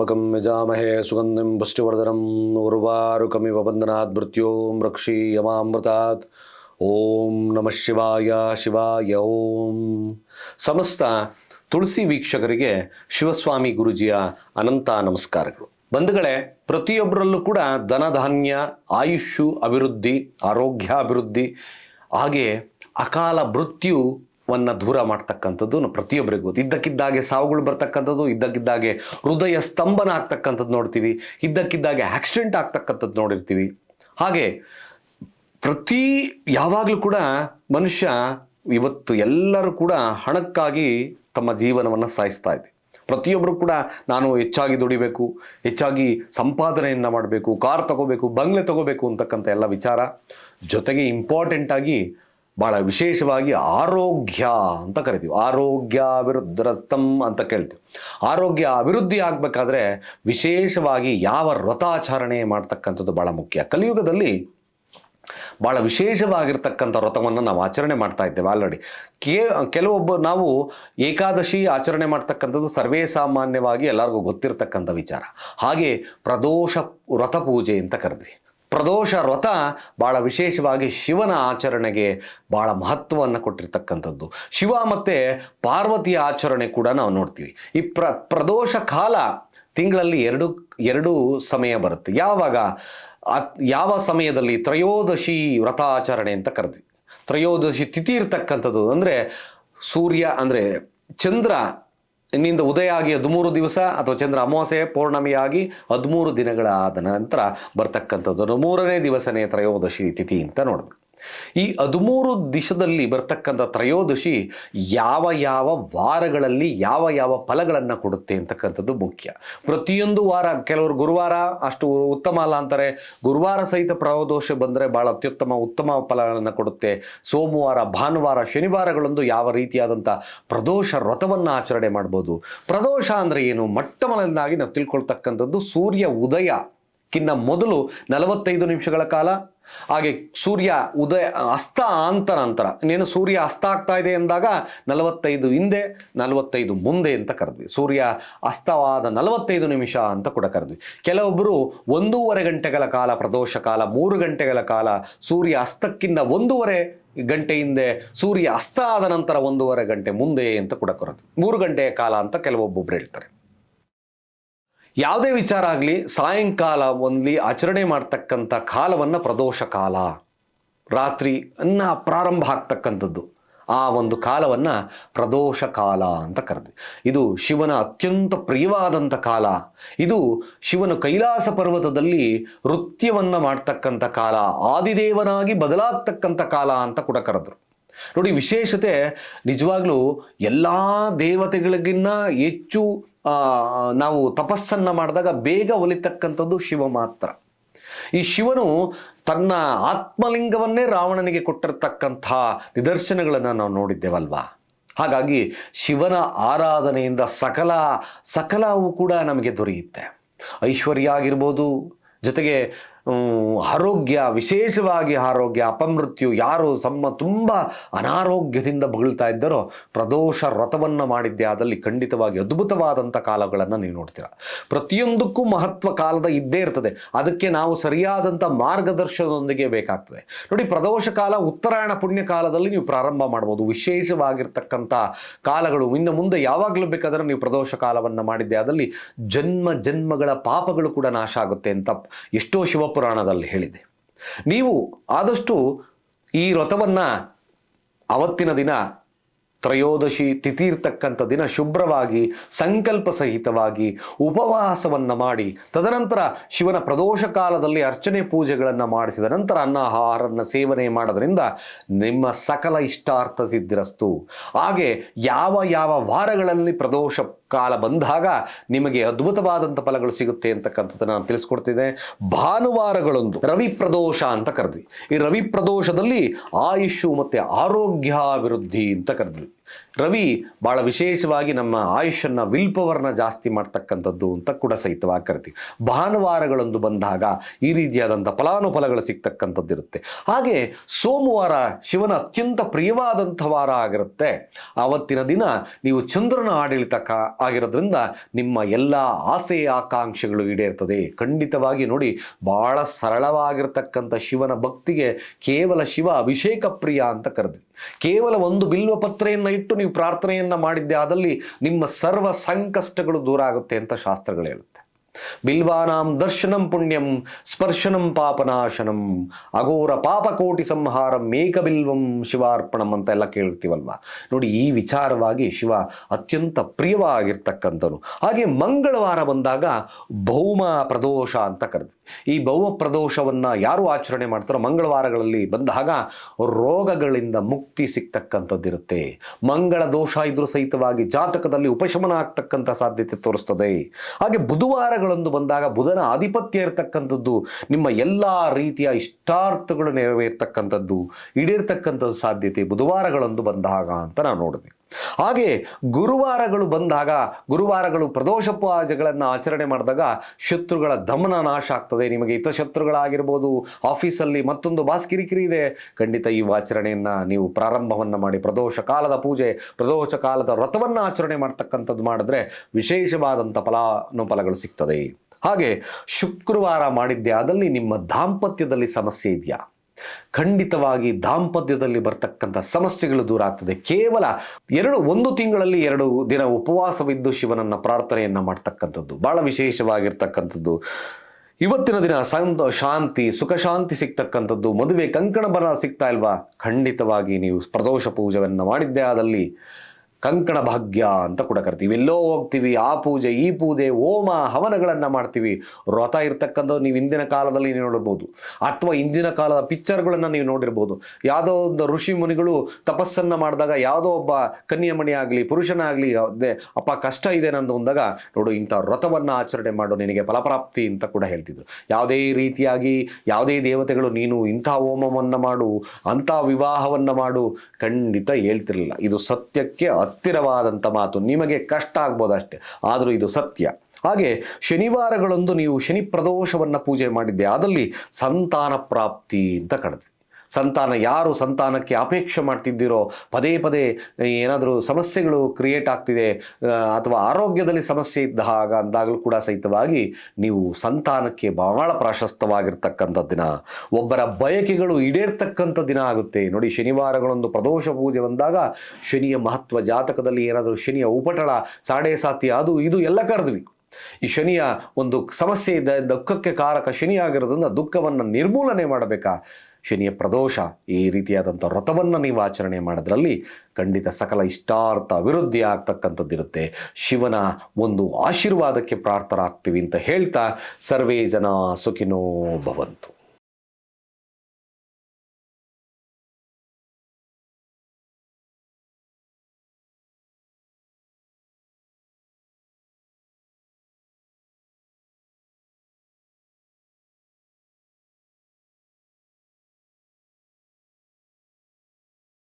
त्र्यम्बकं यजामहे सुगन्धिं पुष्टिवर्धनं उर्वारुकमिव बन्धनात् मृत्यों रक्षीयमामृतात् ಓಂ ನಮಃ ಶಿವಾಯ ಶಿವಾಯ ಓಂ ಸಮಸ್ತ ತುಳಸಿ ವೀಕ್ಷಕರಿಗೆ ಶಿವಸ್ವಾಮಿ ಗುರುಜಿಯ ಅನಂತ ನಮಸ್ಕಾರಗಳು ಬಂಧುಗಳೇ ಪ್ರತಿಯೊಬ್ಬರಲ್ಲೂ ಕೂಡ ಧನಧಾನ್ಯ ಆಯುಷ್ಯು ಅಭಿವೃದ್ಧಿ ಆರೋಗ್ಯಾಭಿವೃದ್ಧಿ ಹಾಗೆ ಅಕಾಲ ಮೃತ್ಯುವನ್ನು ದೂರ ಮಾಡ್ತಕ್ಕಂಥದ್ದು ಪ್ರತಿಯೊಬ್ಬರಿಗೂ ಗೊತ್ತು. ಇದ್ದಕ್ಕಿದ್ದಾಗೆ ಸಾವುಗಳು ಬರ್ತಕ್ಕಂಥದ್ದು, ಇದ್ದಕ್ಕಿದ್ದಾಗೆ ಹೃದಯ ಸ್ತಂಭನ ಆಗ್ತಕ್ಕಂಥದ್ದು ನೋಡ್ತೀವಿ. ಇದ್ದಕ್ಕಿದ್ದಾಗೆ ಆಕ್ಸಿಡೆಂಟ್ ಆಗ್ತಕ್ಕಂಥದ್ದು ನೋಡಿರ್ತೀವಿ. ಹಾಗೆ ಪ್ರತಿ ಯಾವಾಗಲೂ ಕೂಡ ಮನುಷ್ಯ ಇವತ್ತು ಎಲ್ಲರೂ ಕೂಡ ಹಣಕ್ಕಾಗಿ ತಮ್ಮ ಜೀವನವನ್ನು ಸಾಯಿಸ್ತಾ ಇದೆ. ಪ್ರತಿಯೊಬ್ಬರು ಕೂಡ ನಾನು ಹೆಚ್ಚಾಗಿ ದುಡಿಬೇಕು, ಹೆಚ್ಚಾಗಿ ಸಂಪಾದನೆಯನ್ನು ಮಾಡಬೇಕು, ಕಾರ್ ತಗೋಬೇಕು, ಬಂಗ್ಲೆ ತಗೋಬೇಕು ಅಂತಕ್ಕಂಥ ಎಲ್ಲ ವಿಚಾರ ಜೊತೆಗೆ ಇಂಪಾರ್ಟೆಂಟ್ ಆಗಿ ಭಾಳ ವಿಶೇಷವಾಗಿ ಆರೋಗ್ಯ ಅಂತ ಕರಿತೀವಿ. ಆರೋಗ್ಯ ಅಭಿವೃದ್ಧರತಂ ಅಂತ ಕೇಳ್ತೀವಿ. ಆರೋಗ್ಯ ಅಭಿವೃದ್ಧಿ ಆಗಬೇಕಾದ್ರೆ ವಿಶೇಷವಾಗಿ ಯಾವ ವ್ರತಾಚರಣೆ ಮಾಡ್ತಕ್ಕಂಥದ್ದು ಭಾಳ ಮುಖ್ಯ. ಕಲಿಯುಗದಲ್ಲಿ ಭಾಳ ವಿಶೇಷವಾಗಿರ್ತಕ್ಕಂಥ ವ್ರತವನ್ನು ನಾವು ಆಚರಣೆ ಮಾಡ್ತಾ ಇದ್ದೇವೆ ಆಲ್ರೆಡಿ. ಕೇ, ಕೆಲವೊಬ್ಬ ನಾವು ಏಕಾದಶಿ ಆಚರಣೆ ಮಾಡ್ತಕ್ಕಂಥದ್ದು ಸರ್ವೇ ಸಾಮಾನ್ಯವಾಗಿ ಎಲ್ಲರಿಗೂ ಗೊತ್ತಿರತಕ್ಕಂಥ ವಿಚಾರ. ಹಾಗೆ ಪ್ರದೋಷ ವ್ರತ ಪೂಜೆ ಅಂತ ಕರೆದ್ವಿ. ಪ್ರದೋಷ ವ್ರತ ಭಾಳ ವಿಶೇಷವಾಗಿ ಶಿವನ ಆಚರಣೆಗೆ ಭಾಳ ಮಹತ್ವವನ್ನು ಕೊಟ್ಟಿರ್ತಕ್ಕಂಥದ್ದು. ಶಿವ ಮತ್ತು ಪಾರ್ವತಿಯ ಆಚರಣೆ ಕೂಡ ನಾವು ನೋಡ್ತೀವಿ. ಈ ಪ್ರ, ಪ್ರದೋಷ ಕಾಲ ತಿಂಗಳಲ್ಲಿ ಎರಡು ಎರಡು ಸಮಯ ಬರುತ್ತೆ. ಯಾವಾಗ? ಯಾವ ಸಮಯದಲ್ಲಿ? ತ್ರಯೋದಶಿ ವ್ರತಾಚರಣೆ ಅಂತ ಕರೆದ್ವಿ. ತ್ರಯೋದಶಿ ತಿಥಿ ಇರ್ತಕ್ಕಂಥದ್ದು ಅಂದರೆ ಸೂರ್ಯ ಅಂದರೆ ಚಂದ್ರ ಇನ್ನಿಂದ ಉದಯ ಆಗಿ ಹದಿಮೂರು ದಿವಸ ಅಥವಾ ಚಂದ್ರ ಅಮಾವಾಸ್ಯೆ ಪೌರ್ಣಮಿಯಾಗಿ ಹದಿಮೂರು ದಿನಗಳಾದ ನಂತರ ಬರ್ತಕ್ಕಂಥದ್ದು. ಮೂರನೇ ದಿವಸನೇ ತ್ರಯೋದಶಿ ತಿಥಿ ಅಂತ ನೋಡಿದ್ವಿ ಈ ಹದಿಮೂರು ದಿಶದಲ್ಲಿ ಬರ್ತಕ್ಕಂಥ ತ್ರಯೋದಶಿ ಯಾವ ಯಾವ ವಾರಗಳಲ್ಲಿ ಯಾವ ಯಾವ ಫಲಗಳನ್ನು ಕೊಡುತ್ತೆ ಅಂತಕ್ಕಂಥದ್ದು ಮುಖ್ಯ. ಪ್ರತಿಯೊಂದು ವಾರ, ಕೆಲವರು ಗುರುವಾರ ಅಷ್ಟು ಉತ್ತಮ ಅಲ್ಲ ಅಂತಾರೆ. ಗುರುವಾರ ಸಹಿತ ಪ್ರವದೋಷ ಬಂದರೆ ಭಾಳ ಅತ್ಯುತ್ತಮ, ಉತ್ತಮ ಫಲಗಳನ್ನು ಕೊಡುತ್ತೆ. ಸೋಮವಾರ, ಭಾನುವಾರ, ಶನಿವಾರಗಳಂದು ಯಾವ ರೀತಿಯಾದಂಥ ಪ್ರದೋಷ ವ್ರತವನ್ನು ಆಚರಣೆ ಮಾಡ್ಬೋದು. ಪ್ರದೋಷ ಅಂದರೆ ಏನು? ಮೊಟ್ಟ ಮೊದಲನಾಗಿ ನಾವು ತಿಳ್ಕೊಳ್ತಕ್ಕಂಥದ್ದು ಸೂರ್ಯ ಉದಯ. ಕಿನ್ನ ಮೊದಲು ನಲವತ್ತೈದು ನಿಮಿಷಗಳ ಕಾಲ. ಹಾಗೆ ಸೂರ್ಯ ಉದಯ, ಅಸ್ತ ಅಂತ ನಂತರ, ಇನ್ನೇನು ಸೂರ್ಯ ಅಸ್ತ ಆಗ್ತಾ ಇದೆ ಎಂದಾಗ ನಲವತ್ತೈದು ಹಿಂದೆ, ನಲವತ್ತೈದು ಮುಂದೆ ಅಂತ ಕರೆದ್ವಿ. ಸೂರ್ಯ ಅಸ್ತವಾದ ನಲವತ್ತೈದು ನಿಮಿಷ ಅಂತ ಕೂಡ ಕರೆದ್ವಿ. ಕೆಲವೊಬ್ಬರು ಒಂದೂವರೆ ಗಂಟೆಗಳ ಕಾಲ, ಪ್ರದೋಷ ಕಾಲ, ಮೂರು ಗಂಟೆಗಳ ಕಾಲ ಸೂರ್ಯ ಅಸ್ತಕ್ಕಿಂತ ಒಂದೂವರೆ ಗಂಟೆ ಹಿಂದೆ, ಸೂರ್ಯ ಅಸ್ತ ಆದ ನಂತರ ಒಂದೂವರೆ ಗಂಟೆ ಮುಂದೆ ಅಂತ ಕೂಡ ಕರೆದ್ವಿ. ಮೂರು ಗಂಟೆಯ ಕಾಲ ಅಂತ ಕೆಲವೊಬ್ಬೊಬ್ರು ಹೇಳ್ತಾರೆ. ಯಾವುದೇ ವಿಚಾರ ಆಗಲಿ, ಸಾಯಂಕಾಲ ಒಂದ್ಲಿ ಆಚರಣೆ ಮಾಡ್ತಕ್ಕಂಥ ಕಾಲವನ್ನು ಪ್ರದೋಷ ಕಾಲ. ರಾತ್ರಿ ಅನ್ನ ಪ್ರಾರಂಭ ಆಗ್ತಕ್ಕಂಥದ್ದು. ಆ ಒಂದು ಕಾಲವನ್ನು ಪ್ರದೋಷ ಕಾಲ ಅಂತ ಕರೆದ್ವಿ. ಇದು ಶಿವನ ಅತ್ಯಂತ ಪ್ರಿಯವಾದಂಥ ಕಾಲ. ಇದು ಶಿವನು ಕೈಲಾಸ ಪರ್ವತದಲ್ಲಿ ನೃತ್ಯವನ್ನು ಮಾಡ್ತಕ್ಕಂಥ ಕಾಲ. ಆದಿದೇವನಾಗಿ ಬದಲಾಗ್ತಕ್ಕಂಥ ಕಾಲ ಅಂತ ಕೂಡ ಕರೆದ್ರು. ನೋಡಿ, ವಿಶೇಷತೆ ನಿಜವಾಗ್ಲೂ ಎಲ್ಲ ದೇವತೆಗಳಿಗಿನ್ನ ಹೆಚ್ಚು ನಾವು ತಪಸ್ಸನ್ನ ಮಾಡಿದಾಗ ಬೇಗ ಒಲಿತಕ್ಕಂಥದ್ದು ಶಿವ ಮಾತ್ರ. ಈ ಶಿವನು ತನ್ನ ಆತ್ಮಲಿಂಗವನ್ನೇ ರಾವಣನಿಗೆ ಕೊಟ್ಟಿರ್ತಕ್ಕಂಥ ನಿದರ್ಶನಗಳನ್ನು ನಾವು ನೋಡಿದ್ದೇವಲ್ವಾ? ಹಾಗಾಗಿ ಶಿವನ ಆರಾಧನೆಯಿಂದ ಸಕಲ, ಸಕಲವೂ ಕೂಡ ನಮಗೆ ದೊರೆಯುತ್ತೆ. ಐಶ್ವರ್ಯ ಆಗಿರ್ಬೋದು, ಜೊತೆಗೆ ಆರೋಗ್ಯ, ವಿಶೇಷವಾಗಿ ಆರೋಗ್ಯ, ಅಪಮೃತ್ಯು ಯಾರು ತಮ್ಮ ತುಂಬ ಅನಾರೋಗ್ಯದಿಂದ ಬಗಳ್ತಾ ಇದ್ದರೋ, ಪ್ರದೋಷ ವ್ರತವನ್ನು ಮಾಡಿದ್ದೆ ಅದರಲ್ಲಿ ಖಂಡಿತವಾಗಿ ಅದ್ಭುತವಾದಂಥ ಕಾಲಗಳನ್ನು ನೀವು ನೋಡ್ತೀರ. ಪ್ರತಿಯೊಂದಕ್ಕೂ ಮಹತ್ವ ಕಾಲದ ಇದ್ದೇ ಇರ್ತದೆ. ಅದಕ್ಕೆ ನಾವು ಸರಿಯಾದಂಥ ಮಾರ್ಗದರ್ಶನದೊಂದಿಗೆ ಬೇಕಾಗ್ತದೆ. ನೋಡಿ, ಪ್ರದೋಷ ಕಾಲ, ಉತ್ತರಾಯಣ ಪುಣ್ಯ ಕಾಲದಲ್ಲಿ ನೀವು ಪ್ರಾರಂಭ ಮಾಡ್ಬೋದು. ವಿಶೇಷವಾಗಿರ್ತಕ್ಕಂಥ ಕಾಲಗಳು. ಇನ್ನು ಮುಂದೆ ಯಾವಾಗಲೂ ಬೇಕಾದರೆ ನೀವು ಪ್ರದೋಷ ಕಾಲವನ್ನು ಮಾಡಿದ್ದೆ ಅದರಲ್ಲಿ ಜನ್ಮ ಜನ್ಮಗಳ ಪಾಪಗಳು ಕೂಡ ನಾಶ ಆಗುತ್ತೆ ಅಂತ ಎಷ್ಟೋ ಶಿವಪುರಾಣದಲ್ಲಿ ಹೇಳಿದೆ. ನೀವು ಆದಷ್ಟು ಈ ವ್ರತವನ್ನು ಅವತ್ತಿನ ದಿನ, ತ್ರಯೋದಶಿ ತಿಥಿ ಇರ್ತಕ್ಕಂಥ ದಿನ ಶುಭ್ರವಾಗಿ, ಸಂಕಲ್ಪ ಸಹಿತವಾಗಿ ಉಪವಾಸವನ್ನು ಮಾಡಿ, ತದನಂತರ ಶಿವನ ಪ್ರದೋಷ ಕಾಲದಲ್ಲಿ ಅರ್ಚನೆ ಪೂಜೆಗಳನ್ನು ಮಾಡಿಸಿದ ನಂತರ ಅನ್ನಾಹಾರವನ್ನು ಸೇವನೆ ಮಾಡೋದರಿಂದ ನಿಮ್ಮ ಸಕಲ ಇಷ್ಟಾರ್ಥ ಸಿದ್ಧಿರಸ್ತು. ಹಾಗೆ ಯಾವ ಯಾವ ವಾರಗಳಲ್ಲಿ ಪ್ರದೋಷ ಕಾಲ ಬಂದಾಗ ನಿಮಗೆ ಅದ್ಭುತವಾದಂಥ ಫಲಗಳು ಸಿಗುತ್ತೆ ಅಂತಕ್ಕಂಥದ್ದು ನಾನು ತಿಳಿಸ್ಕೊಡ್ತಿದ್ದೆ. ಭಾನುವಾರಗಳೊಂದು ರವಿ ಪ್ರದೋಷ ಅಂತ ಕರೆದ್ವಿ. ಈ ರವಿ ಪ್ರದೋಷದಲ್ಲಿ ಆಯುಷು ಮತ್ತು ಆರೋಗ್ಯಾಭಿವೃದ್ಧಿ ಅಂತ ಕರೆದ್ವಿ. ರವಿ ಭಾಳ ವಿಶೇಷವಾಗಿ ನಮ್ಮ ಆಯುಷನ್ನು ವಿಲ್ ಪವರ್ನ ಜಾಸ್ತಿ ಮಾಡ್ತಕ್ಕಂಥದ್ದು ಅಂತ ಕೂಡ ಸಹಿತವಾಗಿ ಕರಿತೀವಿ. ಭಾನುವಾರಗಳೊಂದು ಬಂದಾಗ ಈ ರೀತಿಯಾದಂಥ ಫಲಾನುಫಲಗಳು ಸಿಗ್ತಕ್ಕಂಥದ್ದು ಇರುತ್ತೆ ಹಾಗೆ ಸೋಮವಾರ ಶಿವನ ಅತ್ಯಂತ ಪ್ರಿಯವಾದಂಥ ವಾರ ಆಗಿರುತ್ತೆ. ಆವತ್ತಿನ ದಿನ ನೀವು ಚಂದ್ರನ ಆಡಳಿತ ಕಾ ಆಗಿರೋದ್ರಿಂದ ನಿಮ್ಮ ಎಲ್ಲ ಆಸೆ ಆಕಾಂಕ್ಷೆಗಳು ಈಡೇರ್ತದೆ. ಖಂಡಿತವಾಗಿ ನೋಡಿ ಬಹಳ ಸರಳವಾಗಿರ್ತಕ್ಕಂಥ ಶಿವನ ಭಕ್ತಿಗೆ ಕೇವಲ ಶಿವ ಅಭಿಷೇಕ ಪ್ರಿಯ ಅಂತ ಕರೆದ್ವಿ ಕೇವಲ ಒಂದು ಬಿಲ್ವ ಪತ್ರೆಯನ್ನು ಇಟ್ಟು ನೀವು ಪ್ರಾರ್ಥನೆಯನ್ನ ಮಾಡಿದ್ದೆ, ಆದಲ್ಲಿ ನಿಮ್ಮ ಸರ್ವ ಸಂಕಷ್ಟಗಳು ದೂರ ಆಗುತ್ತೆ ಅಂತ ಶಾಸ್ತ್ರಗಳು ಹೇಳುತ್ತೆ. ಬಿಲ್ವಾನಾಂ ದರ್ಶನಂ ಪುಣ್ಯಂ, ಸ್ಪರ್ಶನಂ ಪಾಪನಾಶನಂ, ಅಘೋರ ಪಾಪಕೋಟಿ ಸಂಹಾರಂ ಏಕಬಿಲ್ವಂ ಶಿವಾರ್ಪಣಂ ಅಂತ ಎಲ್ಲ ಕೇಳ್ತೀವಲ್ವ? ನೋಡಿ, ಈ ವಿಚಾರವಾಗಿ ಶಿವ ಅತ್ಯಂತ ಪ್ರಿಯವಾಗಿರ್ತಕ್ಕಂಥನು ಹಾಗೆ ಮಂಗಳವಾರ ಬಂದಾಗ ಭೌಮ ಪ್ರದೋಷ ಅಂತ ಕರೆದ್ವಿ ಈ ಭೌಮ ಪ್ರದೋಷವನ್ನು ಯಾರು ಆಚರಣೆ ಮಾಡ್ತಾರೋ ಮಂಗಳವಾರಗಳಲ್ಲಿ ಬಂದಾಗ ರೋಗಗಳಿಂದ ಮುಕ್ತಿ ಸಿಗ್ತಕ್ಕಂಥದ್ದಿರುತ್ತೆ. ಮಂಗಳ ದೋಷ ಇದ್ರೂ ಸಹಿತವಾಗಿ ಜಾತಕದಲ್ಲಿ ಉಪಶಮನ ಆಗ್ತಕ್ಕಂಥ ಸಾಧ್ಯತೆ ತೋರಿಸ್ತದೆ. ಹಾಗೆ ಬುಧವಾರಗಳಂದು ಬಂದಾಗ ಬುಧನ ಆಧಿಪತ್ಯ ಇರತಕ್ಕಂಥದ್ದು, ನಿಮ್ಮ ಎಲ್ಲ ರೀತಿಯ ಇಷ್ಟಾರ್ಥಗಳು ನೆರವೇರ್ತಕ್ಕಂಥದ್ದು, ಈಡೇರ್ತಕ್ಕಂಥದ್ದು ಸಾಧ್ಯತೆ ಬುಧವಾರಗಳಂದು ಬಂದಾಗ ಅಂತ ನಾವು ನೋಡಿದ್ವಿ ಹಾಗೆ ಗುರುವಾರಗಳು ಬಂದಾಗ, ಗುರುವಾರಗಳು ಪ್ರದೋಷೋಪವಾಸಗಳನ್ನು ಆಚರಣೆ ಮಾಡಿದಾಗ ಶತ್ರುಗಳ ದಮನ ನಾಶ ಆಗ್ತದೆ ನಿಮಗೆ. ಹಿತಶತ್ರುಗಳಾಗಿರ್ಬೋದು ಆಫೀಸಲ್ಲಿ ಮತ್ತೊಂದು ಬಾಸ್ ಕಿರಿಕಿರಿ ಇದೆ. ಖಂಡಿತ ಈ ಆಚರಣೆಯನ್ನು ನೀವು ಪ್ರಾರಂಭವನ್ನು ಮಾಡಿ, ಪ್ರದೋಷ ಕಾಲದ ಪೂಜೆ, ಪ್ರದೋಷ ಕಾಲದ ವ್ರತವನ್ನು ಆಚರಣೆ ಮಾಡ್ತಕ್ಕಂಥದ್ದು ಮಾಡಿದ್ರೆ ವಿಶೇಷವಾದಂಥ ಫಲಾನುಫಲಗಳು ಸಿಗ್ತದೆ. ಹಾಗೆ ಶುಕ್ರವಾರ ಮಾಡಿದ್ದೆ ಅದಲ್ಲಿ ನಿಮ್ಮ ದಾಂಪತ್ಯದಲ್ಲಿ ಸಮಸ್ಯೆ ಇದೆಯಾ? ಖಂಡಿತವಾಗಿ ದಾಂಪತ್ಯದಲ್ಲಿ ಬರ್ತಕ್ಕಂಥ ಸಮಸ್ಯೆಗಳು ದೂರ ಆಗ್ತದೆ. ಕೇವಲ ಎರಡು, ಒಂದು ತಿಂಗಳಲ್ಲಿ ಎರಡು ದಿನ ಉಪವಾಸವಿದ್ದು ಶಿವನನ್ನು ಪ್ರಾರ್ಥನೆಯನ್ನು ಮಾಡ್ತಕ್ಕಂಥದ್ದು ಭಾಳ ವಿಶೇಷವಾಗಿರ್ತಕ್ಕಂಥದ್ದು. ಇವತ್ತಿನ ದಿನ ಸಂತ, ಶಾಂತಿ, ಸುಖ, ಶಾಂತಿ ಸಿಗ್ತಕ್ಕಂಥದ್ದು, ಮದುವೆ ಕಂಕಣ ಬರ ಸಿಗ್ತಾ ಇಲ್ವಾ? ಖಂಡಿತವಾಗಿ ನೀವು ಪ್ರದೋಷ ಪೂಜೆಯನ್ನು ಮಾಡಿದ್ದೇ ಆದಲ್ಲಿ ಕಂಕಣ ಭಾಗ್ಯ ಅಂತ ಕೂಡ ಕರಿತೀವಿ. ಎಲ್ಲೋ ಹೋಗ್ತೀವಿ, ಆ ಪೂಜೆ, ಈ ಪೂಜೆ, ಹೋಮ, ಹವನಗಳನ್ನು ಮಾಡ್ತೀವಿ. ವ್ರತ ಇರ್ತಕ್ಕಂಥದ್ದು ನೀವು ಇಂದಿನ ಕಾಲದಲ್ಲಿ ನೀವು ನೋಡಿರ್ಬೋದು. ಅಥವಾ ಇಂದಿನ ಕಾಲದ ಪಿಕ್ಚರ್ಗಳನ್ನು ನೀವು ನೋಡಿರ್ಬೋದು. ಯಾವುದೋ ಒಂದು ಋಷಿ ಮುನಿಗಳು ತಪಸ್ಸನ್ನು ಮಾಡಿದಾಗ ಯಾವುದೋ ಒಬ್ಬ ಕನ್ಯಮಣಿ ಆಗಲಿ, ಪುರುಷನಾಗಲಿ, ಅದೇ, ಅಪ್ಪ ಕಷ್ಟ ಇದೆ ನಂದು ಅಂದಾಗ, ನೋಡು ಇಂಥ ವ್ರತವನ್ನು ಆಚರಣೆ ಮಾಡು, ನಿನಗೆ ಫಲಪ್ರಾಪ್ತಿ ಅಂತ ಕೂಡ ಹೇಳ್ತಿದ್ರು. ಯಾವುದೇ ರೀತಿಯಾಗಿ ಯಾವುದೇ ದೇವತೆಗಳು ನೀನು ಇಂಥ ಹೋಮವನ್ನು ಮಾಡು, ಅಂಥ ವಿವಾಹವನ್ನು ಮಾಡು, ಖಂಡಿತ ಹೇಳ್ತಿರಲಿಲ್ಲ. ಇದು ಸತ್ಯಕ್ಕೆ ಹತ್ತಿರವಾದಂಥ ಮಾತು. ನಿಮಗೆ ಕಷ್ಟ ಆಗ್ಬೋದು ಅಷ್ಟೇ ಆದರೂ ಇದು ಸತ್ಯ. ಹಾಗೆ ಶನಿವಾರಗಳಂದು ನೀವು ಶನಿ ಪ್ರದೋಷವನ್ನು ಪೂಜೆ ಮಾಡಿದ್ದೆ. ಅದರಲ್ಲಿ ಸಂತಾನ ಪ್ರಾಪ್ತಿ ಅಂತ ಕರೆದ್ವಿ ಸಂತಾನ, ಯಾರು ಸಂತಾನಕ್ಕೆ ಅಪೇಕ್ಷೆ ಮಾಡ್ತಿದ್ದೀರೋ, ಪದೇ ಪದೇ ಏನಾದರೂ ಸಮಸ್ಯೆಗಳು ಕ್ರಿಯೇಟ್ ಆಗ್ತಿದೆ ಅಥವಾ ಆರೋಗ್ಯದಲ್ಲಿ ಸಮಸ್ಯೆ ಇದ್ದಾಗ ಅಂದಾಗಲೂ ಕೂಡ ಸಹಿತವಾಗಿ ನೀವು ಸಂತಾನಕ್ಕೆ ಬಹಳ ಪ್ರಾಶಸ್ತವಾಗಿರ್ತಕ್ಕಂಥ ದಿನ ಒಬ್ಬರ ಬಯಕೆಗಳು ಈಡೇರ್ತಕ್ಕಂಥ ದಿನ ಆಗುತ್ತೆ. ನೋಡಿ, ಶನಿವಾರಗಳೊಂದು ಪ್ರದೋಷ ಪೂಜೆ ಬಂದಾಗ ಶನಿಯ ಮಹತ್ವ ಜಾತಕದಲ್ಲಿ ಏನಾದರೂ ಶನಿಯ ಉಪಟಳ, ಸಾಡೆ ಸಾತಿ, ಅದು ಇದು ಎಲ್ಲ ಕರೆದ್ವಿ. ಈ ಶನಿಯ ಒಂದು ಸಮಸ್ಯೆ ಇದೆ ದುಃಖಕ್ಕೆ ಕಾರಕ ಶನಿ ದುಃಖವನ್ನು ನಿರ್ಮೂಲನೆ ಮಾಡಬೇಕಾ? ಶನಿಯ ಪ್ರದೋಷ ಈ ರೀತಿಯಾದಂಥ ವ್ರತವನ್ನು ನೀವು ಆಚರಣೆ ಮಾಡೋದ್ರಲ್ಲಿ ಖಂಡಿತ ಸಕಲ ಇಷ್ಟಾರ್ಥ ಅಭಿವೃದ್ಧಿ ಆಗ್ತಕ್ಕಂಥದ್ದಿರುತ್ತೆ. ಶಿವನ ಒಂದು ಆಶೀರ್ವಾದಕ್ಕೆ ಪ್ರಾರ್ಥರಾಗ್ತೀವಿ ಅಂತ ಹೇಳ್ತಾ ಸರ್ವೇ ಜನ ಸುಖಿನೋ ಭವಂತು.